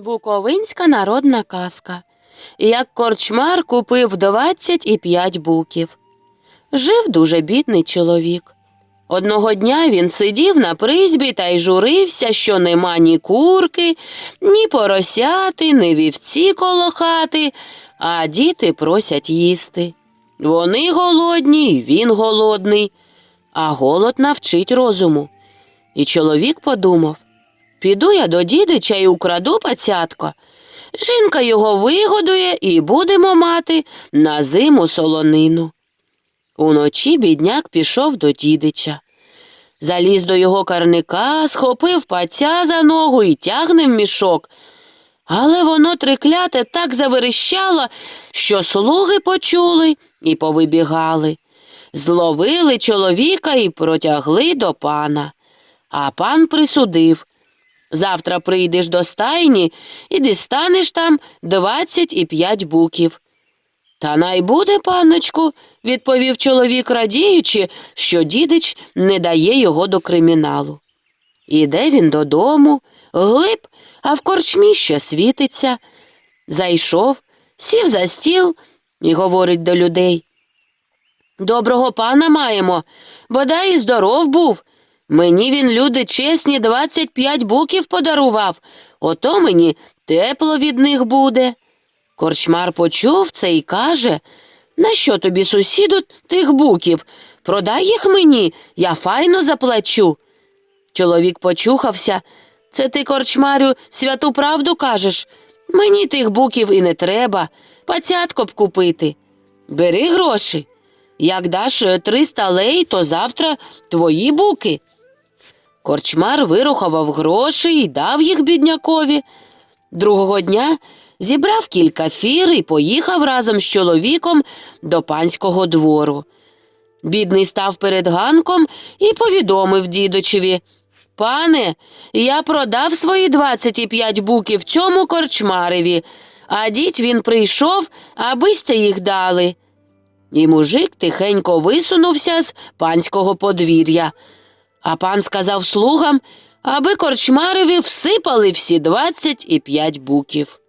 Буковинська народна казка. Як корчмар купив 25 буків. Жив дуже бідний чоловік. Одного дня він сидів на призьбі та й журився, що нема ні курки, ні поросяти, ні вівці коло хати, а діти просять їсти. Вони голодні, і він голодний, а голод навчить розуму. І чоловік подумав Піду я до дідича і украду пацятко. Жінка його вигодує і будемо мати на зиму солонину. Уночі бідняк пішов до дідича. Заліз до його карника, схопив паця за ногу і тягне в мішок. Але воно трикляте так заверещало, що слуги почули і повибігали. Зловили чоловіка і протягли до пана. А пан присудив Завтра прийдеш до стайні і дістанеш там двадцять і п'ять буків. Та най буде, панночку, відповів чоловік, радіючи, що дідич не дає його до криміналу. Іде він додому, глиб, а в корчмі ще світиться. Зайшов, сів за стіл і говорить до людей. Доброго пана маємо, бодай і здоров був. Мені він, люди чесні, 25 буків подарував, ото мені тепло від них буде. Корчмар почув це і каже Нащо тобі, сусіду, тих буків? Продай їх мені, я файно заплачу. Чоловік почухався. Це ти, корчмарю, святу правду кажеш. Мені тих буків і не треба, пацятко б купити. Бери гроші. Як даш е, 300 лей, то завтра твої буки. Корчмар вирухував гроші і дав їх біднякові. Другого дня зібрав кілька фір і поїхав разом з чоловіком до панського двору. Бідний став перед ганком і повідомив дідочеві Пане, я продав свої 25 буків цьому корчмареві, а дідь він прийшов, аби сте їх дали. І мужик тихенько висунувся з панського подвір'я. А пан сказав слугам, аби корчмареві всипали всі двадцять і п'ять буків.